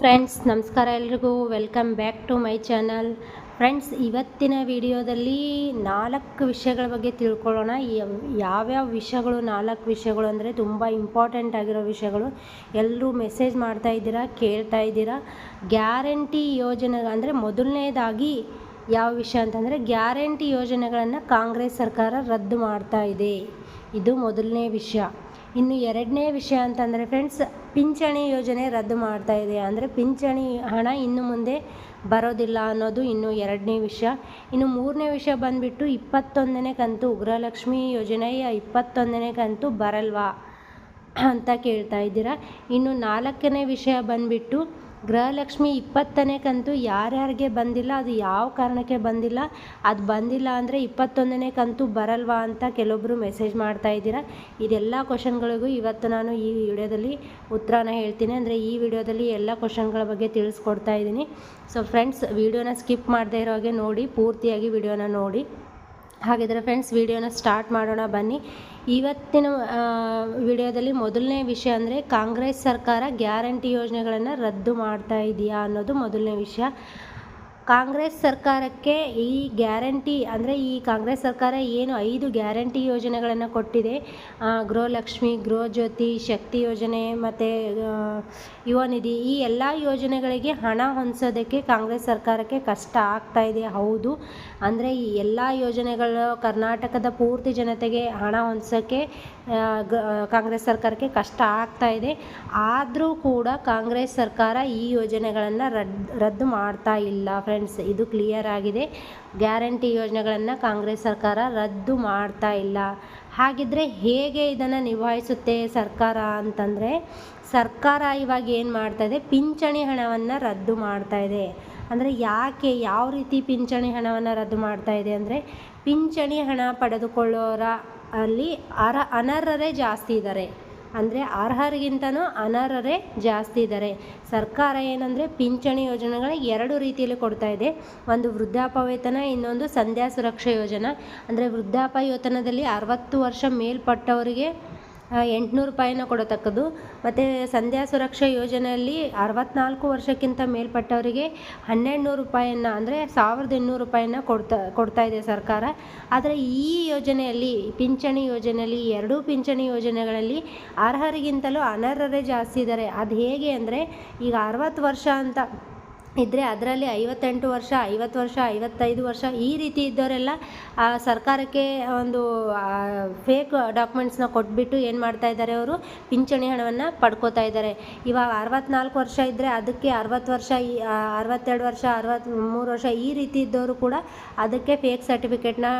Friends ನಮಸ್ಕಾರ ಎಲ್ರಿಗೂ. Welcome back to my channel friends ಇವತ್ತಿನ ವಿಡಿಯೋದಲ್ಲಿ ನಾಲ್ಕು ವಿಷಯಗಳ ಬಗ್ಗೆ ತಿಳ್ಕೊಳ್ಳೋಣ. ಯವ್- ಯಾವ್ಯಾವ ವಿಷಯಗಳು, ನಾಲ್ಕು ವಿಷಯಗಳು ಅಂದರೆ ತುಂಬ ಇಂಪಾರ್ಟೆಂಟ್ ಆಗಿರೋ ವಿಷಯಗಳು. ಎಲ್ಲರೂ ಮೆಸೇಜ್ ಮಾಡ್ತಾ ಇದ್ದೀರಾ, ಕೇಳ್ತಾ ಇದ್ದೀರಾ? ಗ್ಯಾರಂಟಿ ಯೋಜನೆ ಅಂದರೆ ಮೊದಲನೇದಾಗಿ ಯಾವ ವಿಷಯ ಅಂತಂದರೆ ಗ್ಯಾರಂಟಿ ಯೋಜನೆಗಳನ್ನು ಕಾಂಗ್ರೆಸ್ ಸರ್ಕಾರ ರದ್ದು ಮಾಡ್ತಾ ಇದೆ. ಇದು ಮೊದಲನೇ ವಿಷಯ. ಇನ್ನು ಎರಡನೇ ವಿಷಯ ಅಂತಂದರೆ ಫ್ರೆಂಡ್ಸ್ ಪಿಂಚಣಿ ಯೋಜನೆ ರದ್ದು ಮಾಡ್ತಾ ಇದೆ. ಅಂದರೆ ಪಿಂಚಣಿ ಹಣ ಇನ್ನು ಮುಂದೆ ಬರೋದಿಲ್ಲ ಅನ್ನೋದು ಇನ್ನು ಎರಡನೇ ವಿಷಯ. ಇನ್ನು ಮೂರನೇ ವಿಷಯ ಬಂದುಬಿಟ್ಟು ಇಪ್ಪತ್ತೊಂದನೇ ಕಂತು ಉಗ್ರಲಕ್ಷ್ಮಿ ಯೋಜನೆಯ ಇಪ್ಪತ್ತೊಂದನೇ ಕಂತು ಬರಲ್ವಾ ಅಂತ ಕೇಳ್ತಾ ಇದ್ದೀರಾ. ಇನ್ನು ನಾಲ್ಕನೇ ವಿಷಯ ಬಂದುಬಿಟ್ಟು ಗೃಹಲಕ್ಷ್ಮಿ ಇಪ್ಪತ್ತನೇ ಕಂತು ಯಾರ್ಯಾರಿಗೆ ಬಂದಿಲ್ಲ, ಅದು ಯಾವ ಕಾರಣಕ್ಕೆ ಬಂದಿಲ್ಲ, ಅದು ಬಂದಿಲ್ಲ ಅಂದರೆ ಇಪ್ಪತ್ತೊಂದನೇ ಕಂತು ಬರಲ್ವಾ ಅಂತ ಕೆಲವೊಬ್ಬರು ಮೆಸೇಜ್ ಮಾಡ್ತಾ ಇದ್ದೀರಾ. ಇದೆಲ್ಲ ಕ್ವಶನ್ಗಳಿಗೂ ಇವತ್ತು ನಾನು ಈ ವಿಡಿಯೋದಲ್ಲಿ ಉತ್ತರನ ಹೇಳ್ತೀನಿ. ಅಂದರೆ ಈ ವಿಡಿಯೋದಲ್ಲಿ ಎಲ್ಲ ಕ್ವಶನ್ಗಳ ಬಗ್ಗೆ ತಿಳಿಸ್ಕೊಡ್ತಾ ಇದ್ದೀನಿ. ಸೊ ಫ್ರೆಂಡ್ಸ್ ವಿಡಿಯೋನ ಸ್ಕಿಪ್ ಮಾಡದೇ ಇರೋ ಹಾಗೆ ನೋಡಿ, ಪೂರ್ತಿಯಾಗಿ ವಿಡಿಯೋನ ನೋಡಿ. ಹಾಗಿದ್ರೆ ಫ್ರೆಂಡ್ಸ್ ವಿಡಿಯೋನ ಸ್ಟಾರ್ಟ್ ಮಾಡೋಣ, ಬನ್ನಿ. ಇವತ್ತಿನ ವಿಡಿಯೋದಲ್ಲಿ ಮೊದಲನೇ ವಿಷಯ ಅಂದರೆ ಕಾಂಗ್ರೆಸ್ ಸರ್ಕಾರ ಗ್ಯಾರಂಟಿ ಯೋಜನೆಗಳನ್ನು ರದ್ದು ಮಾಡ್ತಾ ಇದೆಯಾ ಅನ್ನೋದು ಮೊದಲನೇ ವಿಷಯ. ಕಾಂಗ್ರೆಸ್ ಸರ್ಕಾರಕ್ಕೆ ಈ ಗ್ಯಾರಂಟಿ ಅಂದರೆ ಈ ಕಾಂಗ್ರೆಸ್ ಸರ್ಕಾರ ಏನು ಐದು ಗ್ಯಾರಂಟಿ ಯೋಜನೆಗಳನ್ನು ಕೊಟ್ಟಿದೆ. ಗೃಹಲಕ್ಷ್ಮಿ ಗೃಹಜ್ಯೋತಿ ಶಕ್ತಿ ಯೋಜನೆ ಮತ್ತು ಯುವ ನಿಧಿ ಈ ಎಲ್ಲ ಯೋಜನೆಗಳಿಗೆ ಹಣ ಹೊಂದಿಸೋದಕ್ಕೆ ಕಾಂಗ್ರೆಸ್ ಸರ್ಕಾರಕ್ಕೆ ಕಷ್ಟ ಆಗ್ತಾ ಇದೆ. ಹೌದು. ಅಂದರೆ ಈ ಎಲ್ಲ ಯೋಜನೆಗಳು ಕರ್ನಾಟಕದ ಪೂರ್ತಿ ಜನತೆಗೆ ಹಣ ಹೊಂದಿಸೋಕ್ಕೆ ಕಾಂಗ್ರೆಸ್ ಸರ್ಕಾರಕ್ಕೆ ಕಷ್ಟ ಆಗ್ತಾ ಇದೆ. ಆದರೂ ಕೂಡ ಕಾಂಗ್ರೆಸ್ ಸರ್ಕಾರ ಈ ಯೋಜನೆಗಳನ್ನು ರದ್, ರದ್ದು ಮಾಡ್ತಾ ಇಲ್ಲ. ಫ್ರೆಂಡ್ಸ್ ಇದು ಕ್ಲಿಯರ್ ಆಗಿದೆ. ಗ್ಯಾರಂಟಿ ಯೋಜನೆಗಳನ್ನು ಕಾಂಗ್ರೆಸ್ ಸರ್ಕಾರ ರದ್ದು ಮಾಡ್ತಾ ಇಲ್ಲ. ಹಾಗಿದ್ರೆ ಹೇಗೆ ಇದನ್ನು ನಿಭಾಯಿಸುತ್ತೆ ಸರ್ಕಾರ ಅಂತಂದರೆ, ಸರ್ಕಾರ ಇವಾಗ ಏನು ಮಾಡ್ತಾ ಇದೆ? ಪಿಂಚಣಿ ಹಣವನ್ನು ರದ್ದು ಮಾಡ್ತಾ ಇದೆ. ಅಂದರೆ ಯಾಕೆ, ಯಾವ ರೀತಿ ಪಿಂಚಣಿ ಹಣವನ್ನು ರದ್ದು ಮಾಡ್ತಾ ಇದೆ ಅಂದರೆ, ಪಿಂಚಣಿ ಹಣ ಪಡೆದುಕೊಳ್ಳೋರ ಅಲ್ಲಿ ಅರ, ಅನರ್ಹರೇ ಜಾಸ್ತಿ ಇದ್ದಾರೆ ಅಂದರೆ ಅರ್ಹರಿಗಿಂತನೂ ಅನರ್ಹರೇ ಜಾಸ್ತಿ ಇದ್ದಾರೆ ಸರ್ಕಾರ ಏನಂದರೆ ಪಿಂಚಣಿ ಯೋಜನೆಗಳ ಎರಡು ರೀತಿಯಲ್ಲಿ ಕೊಡ್ತಾ ಇದೆ. ಒಂದು ವೃದ್ಧಾಪ್ಯವೇತನ, ಇನ್ನೊಂದು ಸಂಧ್ಯಾ ಸುರಕ್ಷಾ ಯೋಜನಾ. ಅಂದರೆ ವೃದ್ಧಾಪ ಯೋತನದಲ್ಲಿ ಅರವತ್ತು ವರ್ಷ ಮೇಲ್ಪಟ್ಟವರಿಗೆ ಎಂಟುನೂರು ರೂಪಾಯಿನ ಕೊಡತಕ್ಕದ್ದು. ಮತ್ತು ಸಂಧ್ಯಾ ಸುರಕ್ಷಾ ಯೋಜನೆಯಲ್ಲಿ ಅರವತ್ನಾಲ್ಕು ವರ್ಷಕ್ಕಿಂತ ಮೇಲ್ಪಟ್ಟವರಿಗೆ ಹನ್ನೆರಡು ನೂರು ರೂಪಾಯಿಯನ್ನು, ಅಂದರೆ ಸಾವಿರದ ಇನ್ನೂರು ರೂಪಾಯಿನ ಕೊಡ್ತಾ ಕೊಡ್ತಾ ಇದೆ ಸರ್ಕಾರ. ಆದರೆ ಈ ಯೋಜನೆಯಲ್ಲಿ, ಪಿಂಚಣಿ ಯೋಜನೆಯಲ್ಲಿ, ಎರಡೂ ಪಿಂಚಣಿ ಯೋಜನೆಗಳಲ್ಲಿ ಅರ್ಹರಿಗಿಂತಲೂ ಅನರ್ಹರೇ ಜಾಸ್ತಿ ಇದ್ದಾರೆ ಅದು ಹೇಗೆ ಅಂದರೆ, ಈಗ ಅರವತ್ತು ವರ್ಷ ಅಂತ ಇದ್ದರೆ ಅದರಲ್ಲಿ ಐವತ್ತೆಂಟು ವರ್ಷ ಐವತ್ತು ವರ್ಷ ಐವತ್ತೈದು ವರ್ಷ ಈ ರೀತಿ ಇದ್ದವರೆಲ್ಲ ಆ, ಸರ್ಕಾರಕ್ಕೆ ಒಂದು ಫೇಕ್ ಡಾಕ್ಯುಮೆಂಟ್ಸ್ನ ಕೊಟ್ಬಿಟ್ಟು ಏನು ಮಾಡ್ತಾ ಇದ್ದಾರೆ ಅವರು? ಪಿಂಚಣಿ ಹಣವನ್ನು ಪಡ್ಕೋತಾ ಇದ್ದಾರೆ. ಇವಾಗ ಅರವತ್ನಾಲ್ಕು ವರ್ಷ ಇದ್ದರೆ ಅದಕ್ಕೆ ಅರವತ್ತು ವರ್ಷ ಈ ಅರವತ್ತೆರಡು ವರ್ಷ ಅರವತ್ತ್ಮೂರು ವರ್ಷ ಈ ರೀತಿ ಇದ್ದವರು ಕೂಡ ಅದಕ್ಕೆ ಫೇಕ್ ಸರ್ಟಿಫಿಕೇಟ್ನ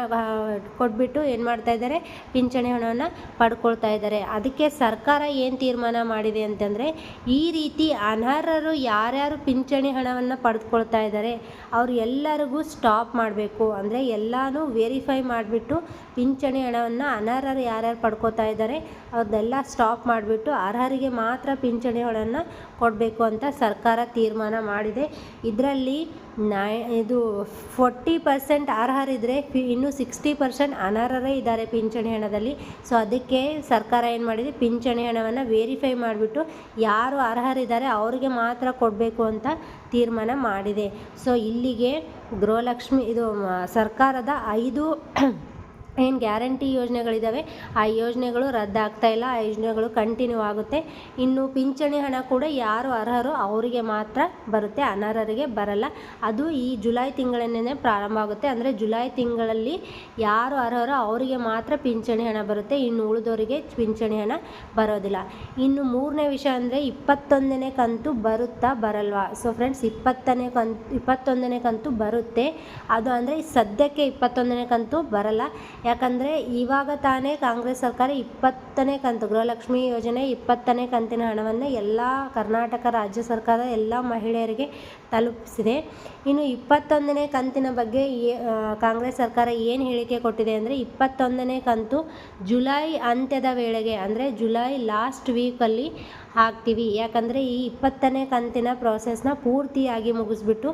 ಕೊಟ್ಬಿಟ್ಟು ಏನು ಮಾಡ್ತಾ ಇದ್ದಾರೆ? ಪಿಂಚಣಿ ಹಣವನ್ನು ಪಡ್ಕೊಳ್ತಾ ಇದ್ದಾರೆ. ಅದಕ್ಕೆ ಸರ್ಕಾರ ಏನು ತೀರ್ಮಾನ ಮಾಡಿದೆ ಅಂತಂದರೆ ಈ ರೀತಿ ಅನರ್ಹರು ಯಾರ್ಯಾರು ಪಿಂಚಣಿ ಹಣವನ್ನು ಪಡೆದುಕೊಳ್ತಾ ಇದ್ದಾರೆ. ಅವರು ಎಲ್ಲರಿಗೂ ಸ್ಟಾಪ್ ಮಾಡಬೇಕು. ಅಂದರೆ ಎಲ್ಲನೂ ವೆರಿಫೈ ಮಾಡಿಬಿಟ್ಟು ಪಿಂಚಣಿ ಹಣವನ್ನು ಅನರ್ಹರು ಯಾರ್ಯಾರು ಪಡ್ಕೋತಾ ಇದ್ದಾರೆ ಅವ್ರನ್ನೆಲ್ಲ ಸ್ಟಾಪ್ ಮಾಡಿಬಿಟ್ಟು ಅರ್ಹರಿಗೆ ಮಾತ್ರ ಪಿಂಚಣಿ ಹಣವನ್ನು ಕೊಡಬೇಕು ಅಂತ ಸರ್ಕಾರ ತೀರ್ಮಾನ ಮಾಡಿದೆ. ಇದರಲ್ಲಿ ಇದು ಫೋರ್ಟಿ ಪರ್ಸೆಂಟ್ ಅರ್ಹರಿದ್ದರೆ ಪಿ ಇನ್ನು ಸಿಕ್ಸ್ಟಿ ಪರ್ಸೆಂಟ್ ಅನರ್ಹರೇ ಇದ್ದಾರೆ ಪಿಂಚಣಿ ಹಣದಲ್ಲಿ. ಸೊ ಅದಕ್ಕೆ ಸರ್ಕಾರ ಏನು ಮಾಡಿದೆ? ಪಿಂಚಣಿ ಹಣವನ್ನು ವೇರಿಫೈ ಮಾಡಿಬಿಟ್ಟು ಯಾರು ಅರ್ಹರಿದ್ದಾರೆ ಅವರಿಗೆ ಮಾತ್ರ ಕೊಡಬೇಕು ಅಂತ ತೀರ್ಮಾನ ಮಾಡಿದೆ. ಸೊ ಇಲ್ಲಿಗೆ ಗೃಹಲಕ್ಷ್ಮಿ ಇದು ಸರ್ಕಾರದ ಐದು ಏನು ಗ್ಯಾರಂಟಿ ಯೋಜನೆಗಳಿದ್ದಾವೆ ಆ ಯೋಜನೆಗಳು ರದ್ದಾಗ್ತಾ ಇಲ್ಲ. ಆ ಯೋಜನೆಗಳು ಕಂಟಿನ್ಯೂ ಆಗುತ್ತೆ. ಇನ್ನು ಪಿಂಚಣಿ ಹಣ ಕೂಡ ಯಾರು ಅರ್ಹರು ಅವರಿಗೆ ಮಾತ್ರ ಬರುತ್ತೆ. ಅನರ್ಹರಿಗೆ ಬರಲ್ಲ. ಅದು ಈ ಜುಲೈ ತಿಂಗಳಿಂದನೇ ಪ್ರಾರಂಭ ಆಗುತ್ತೆ. ಅಂದರೆ ಜುಲೈ ತಿಂಗಳಲ್ಲಿ ಯಾರು ಅರ್ಹರು ಅವರಿಗೆ ಮಾತ್ರ ಪಿಂಚಣಿ ಹಣ ಬರುತ್ತೆ. ಇನ್ನು ಉಳಿದವರಿಗೆ ಪಿಂಚಣಿ ಹಣ ಬರೋದಿಲ್ಲ. ಇನ್ನು ಮೂರನೇ ವಿಷಯ ಅಂದರೆ ಇಪ್ಪತ್ತೊಂದನೇ ಕಂತು ಬರುತ್ತಾ ಬರಲ್ವಾ? ಸೊ ಫ್ರೆಂಡ್ಸ್ ಇಪ್ಪತ್ತನೇ ಕಂತು, ಇಪ್ಪತ್ತೊಂದನೇ ಕಂತು ಬರುತ್ತೆ. ಅದು ಅಂದರೆ ಸದ್ಯಕ್ಕೆ ಇಪ್ಪತ್ತೊಂದನೇ ಕಂತು ಬರಲ್ಲ. ಯಾಕಂದರೆ ಇವಾಗ ತಾನೇ ಕಾಂಗ್ರೆಸ್ ಸರ್ಕಾರ ಇಪ್ಪತ್ತನೇ ಕಂತು, ಗೃಹಲಕ್ಷ್ಮಿ ಯೋಜನೆ ಇಪ್ಪತ್ತನೇ ಕಂತಿನ ಹಣವನ್ನು ಎಲ್ಲ ಕರ್ನಾಟಕ ರಾಜ್ಯ ಸರ್ಕಾರ ಎಲ್ಲ ಮಹಿಳೆಯರಿಗೆ ತಲುಪಿಸಿದೆ. ಇನ್ನು ಇಪ್ಪತ್ತೊಂದನೇ ಕಂತಿನ ಬಗ್ಗೆ ಕಾಂಗ್ರೆಸ್ ಸರ್ಕಾರ ಏನು ಹೇಳಿಕೆ ಕೊಟ್ಟಿದೆ ಅಂದರೆ ಇಪ್ಪತ್ತೊಂದನೇ ಕಂತು ಜುಲೈ ಅಂತ್ಯದ ವೇಳೆಗೆ, ಅಂದರೆ ಜುಲೈ ಲಾಸ್ಟ್ ವೀಕಲ್ಲಿ ಹಾಕ್ತೀವಿ. ಯಾಕಂದರೆ ಈ ಇಪ್ಪತ್ತನೇ ಕಂತಿನ ಪ್ರೋಸೆಸ್ನ ಪೂರ್ತಿಯಾಗಿ ಮುಗಿಸ್ಬಿಟ್ಟು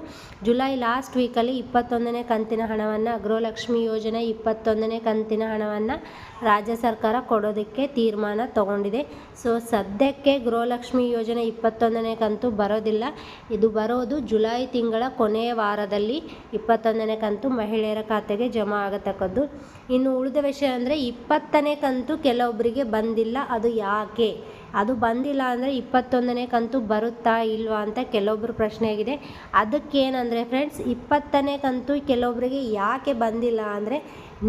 ಜುಲೈ ಲಾಸ್ಟ್ ವೀಕಲ್ಲಿ ಇಪ್ಪತ್ತೊಂದನೇ ಕಂತಿನ ಹಣವನ್ನು ಗೃಹಲಕ್ಷ್ಮಿ ಯೋಜನೆ ಇಪ್ಪತ್ತೊಂದನೇ ಇಪ್ಪತ್ತೊಂದನೇ ಕಂತಿನ ಹಣವನ್ನು ರಾಜ್ಯ ಸರ್ಕಾರ ಕೊಡೋದಕ್ಕೆ ತೀರ್ಮಾನ ತಗೊಂಡಿದೆ. ಸೊ, ಸದ್ಯಕ್ಕೆ ಗೃಹಲಕ್ಷ್ಮಿ ಯೋಜನೆ ಇಪ್ಪತ್ತೊಂದನೇ ಕಂತು ಬರೋದಿಲ್ಲ. ಇದು ಬರೋದು ಜುಲೈ ತಿಂಗಳ ಕೊನೆಯ ವಾರದಲ್ಲಿ ಇಪ್ಪತ್ತೊಂದನೇ ಕಂತು ಮಹಿಳೆಯರ ಖಾತೆಗೆ ಜಮಾ ಆಗತಕ್ಕದ್ದು. ಇನ್ನು ಉಳಿದ ವಿಷಯ ಅಂದರೆ ಇಪ್ಪತ್ತನೇ ಕಂತು ಕೆಲವೊಬ್ಬರಿಗೆ ಬಂದಿಲ್ಲ. ಅದು ಯಾಕೆ? ಅದು ಬಂದಿಲ್ಲ ಅಂದರೆ ಇಪ್ಪತ್ತೊಂದನೇ ಕಂತು ಬರುತ್ತಾ ಇಲ್ವಾ ಅಂತ ಕೆಲವೊಬ್ಬರು ಪ್ರಶ್ನೆ ಆಗಿದೆ. ಅದಕ್ಕೇನಂದರೆ ಫ್ರೆಂಡ್ಸ್ ಇಪ್ಪತ್ತನೇ ಕಂತು ಕೆಲವೊಬ್ಬರಿಗೆ ಯಾಕೆ ಬಂದಿಲ್ಲ ಅಂದರೆ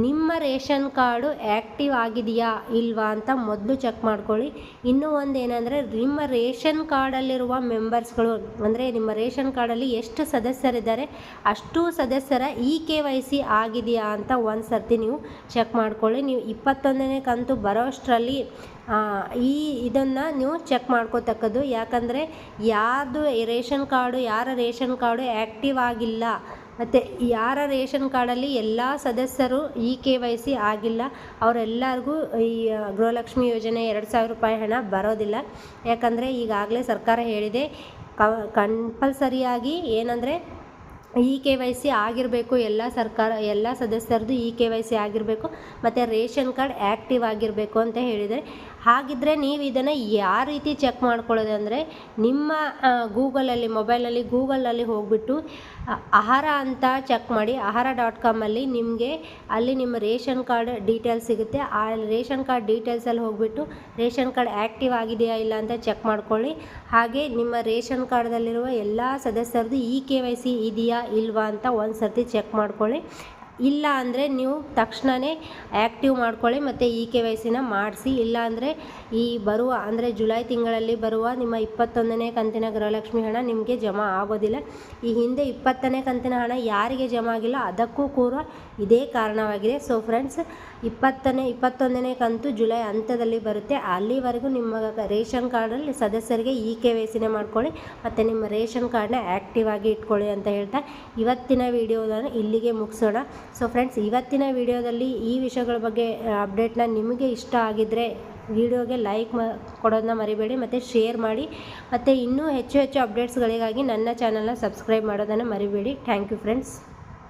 ನಿಮ್ಮ ರೇಷನ್ ಕಾರ್ಡು ಆ್ಯಕ್ಟಿವ್ ಆಗಿದೆಯಾ ಇಲ್ವಾ ಅಂತ ಮೊದಲು ಚೆಕ್ ಮಾಡ್ಕೊಳ್ಳಿ. ಇನ್ನೂ ಒಂದು ಏನಂದರೆ ನಿಮ್ಮ ರೇಷನ್ ಕಾರ್ಡಲ್ಲಿರುವ ಮೆಂಬರ್ಸ್ಗಳು ಅಂದರೆ ನಿಮ್ಮ ರೇಷನ್ ಕಾರ್ಡಲ್ಲಿ ಎಷ್ಟು ಸದಸ್ಯರಿದ್ದಾರೆ, ಅಷ್ಟು ಸದಸ್ಯರ ಇ ಕೆ ವೈ ಸಿ ಆಗಿದೆಯಾ ಅಂತ ಒಂದು ಸರ್ತಿ ನೀವು ಚೆಕ್ ಮಾಡ್ಕೊಳ್ಳಿ. ನೀವು ಇಪ್ಪತ್ತೊಂದನೇ ಕಂತು ಬರೋಷ್ಟರಲ್ಲಿ ಈ ಇದನ್ನು ನೀವು ಚೆಕ್ ಮಾಡ್ಕೋತಕ್ಕದ್ದು. ಯಾಕಂದರೆ ಯಾರ್ದು ರೇಷನ್ ಕಾರ್ಡು, ಯಾರ ರೇಷನ್ ಕಾರ್ಡು ಆ್ಯಕ್ಟಿವ್ ಆಗಿಲ್ಲ, ಮತ್ತು ಯಾರ ರೇಷನ್ ಕಾರ್ಡಲ್ಲಿ ಎಲ್ಲ ಸದಸ್ಯರು ಇ ಕೆ ವೈ ಸಿ ಆಗಿಲ್ಲ, ಅವರೆಲ್ಲರಿಗೂ ಈ ಗೃಹಲಕ್ಷ್ಮಿ ಯೋಜನೆ ಎರಡು ಸಾವಿರ ರೂಪಾಯಿ ಹಣ ಬರೋದಿಲ್ಲ. ಯಾಕಂದರೆ ಈಗಾಗಲೇ ಸರ್ಕಾರ ಹೇಳಿದೆ ಕಂಪಲ್ಸರಿಯಾಗಿ ಏನಂದರೆ ಇ ಕೆ ವೈ ಸಿ ಆಗಿರಬೇಕು, ಎಲ್ಲ ಸರ್ಕಾರ, ಎಲ್ಲ ಸದಸ್ಯರದ್ದು ಇ ಕೆ ವೈ ಸಿ ಆಗಿರಬೇಕು, ಮತ್ತು ರೇಷನ್ ಕಾರ್ಡ್ ಆ್ಯಕ್ಟಿವ್ ಆಗಿರಬೇಕು ಅಂತ ಹೇಳಿದರೆ ಹಾಗಿದ್ದರೆ ನೀವು ಇದನ್ನು ಯಾವ ರೀತಿ ಚೆಕ್ ಮಾಡ್ಕೊಳ್ಳೋದು ಅಂದರೆ ನಿಮ್ಮ ಗೂಗಲಲ್ಲಿ, ಮೊಬೈಲಲ್ಲಿ ಗೂಗಲಲ್ಲಿ ಹೋಗಿಬಿಟ್ಟು ಆಹಾರ ಅಂತ ಚೆಕ್ ಮಾಡಿ, ಆಹಾರ ಡಾಟ್ ಕಾಮಲ್ಲಿ ನಿಮಗೆ ಅಲ್ಲಿ ನಿಮ್ಮ ರೇಷನ್ ಕಾರ್ಡ್ ಡೀಟೇಲ್ಸ್ ಸಿಗುತ್ತೆ. ಆ ರೇಷನ್ ಕಾರ್ಡ್ ಡೀಟೇಲ್ಸಲ್ಲಿ ಹೋಗಿಬಿಟ್ಟು ರೇಷನ್ ಕಾರ್ಡ್ ಆ್ಯಕ್ಟಿವ್ ಆಗಿದೆಯಾ ಇಲ್ಲ ಅಂತ ಚೆಕ್ ಮಾಡ್ಕೊಳ್ಳಿ. ಹಾಗೆ ನಿಮ್ಮ ರೇಷನ್ ಕಾರ್ಡ್ದಲ್ಲಿರುವ ಎಲ್ಲ ಸದಸ್ಯರದ್ದು ಇ ಕೆ ವೈ ಸಿ ಇದೆಯಾ ಇಲ್ವಾ ಅಂತ ಒಂದು ಸರ್ತಿ ಚೆಕ್ ಮಾಡ್ಕೊಳ್ಳಿ. ಇಲ್ಲ ಅಂದರೆ ನೀವು ತಕ್ಷಣವೇ ಆ್ಯಕ್ಟಿವ್ ಮಾಡ್ಕೊಳ್ಳಿ ಮತ್ತು ಇ ಕೆ ವೈ ಸಿನ ಮಾಡಿಸಿ. ಇಲ್ಲಾಂದರೆ ಈ ಬರುವ ಅಂದರೆ ಜುಲೈ ತಿಂಗಳಲ್ಲಿ ಬರುವ ನಿಮ್ಮ ಇಪ್ಪತ್ತೊಂದನೇ ಕಂತಿನ ಗೃಹಲಕ್ಷ್ಮಿ ಹಣ ನಿಮಗೆ ಜಮಾ ಆಗೋದಿಲ್ಲ. ಈ ಹಿಂದೆ ಇಪ್ಪತ್ತನೇ ಕಂತಿನ ಹಣ ಯಾರಿಗೆ ಜಮಾ ಆಗಿಲ್ಲ ಅದಕ್ಕೂ ಕೂಡ ಇದೇ ಕಾರಣವಾಗಿದೆ. ಸೊ ಫ್ರೆಂಡ್ಸ್ ಇಪ್ಪತ್ತನೇ, ಇಪ್ಪತ್ತೊಂದನೇ ಕಂತು ಜುಲೈ ಅಂತ್ಯದಲ್ಲಿ ಬರುತ್ತೆ. ಅಲ್ಲಿವರೆಗೂ ನಿಮ್ಮ ರೇಷನ್ ಕಾರ್ಡಲ್ಲಿ ಸದಸ್ಯರಿಗೆ ಇ ಕೆ ವೈ ಸಿನೇ ಮಾಡ್ಕೊಳ್ಳಿ ಮತ್ತು ನಿಮ್ಮ ರೇಷನ್ ಕಾರ್ಡ್ನ ಆ್ಯಕ್ಟಿವ್ ಆಗಿ ಇಟ್ಕೊಳ್ಳಿ ಅಂತ ಹೇಳ್ತಾ ಇವತ್ತಿನ ವಿಡಿಯೋದನ್ನು ಇಲ್ಲಿಗೆ ಮುಗಿಸೋಣ. ಸೊ ಫ್ರೆಂಡ್ಸ್ ಇವತ್ತಿನ ವಿಡಿಯೋದಲ್ಲಿ ಈ ವಿಷಯಗಳ ಬಗ್ಗೆ ಅಪ್ಡೇಟ್ನ ನಿಮಗೆ ಇಷ್ಟ ಆಗಿದ್ದರೆ ವಿಡಿಯೋಗೆ ಲೈಕ್ ಮ, ಕೊಡೋದನ್ನ ಮರಿಬೇಡಿ, ಮತ್ತು ಶೇರ್ ಮಾಡಿ, ಮತ್ತು ಇನ್ನೂ ಹೆಚ್ಚು ಹೆಚ್ಚು ಅಪ್ಡೇಟ್ಸ್ಗಳಿಗಾಗಿ ನನ್ನ ಚಾನಲ್ನ ಸಬ್ಸ್ಕ್ರೈಬ್ ಮಾಡೋದನ್ನು ಮರಿಬೇಡಿ. Thank you friends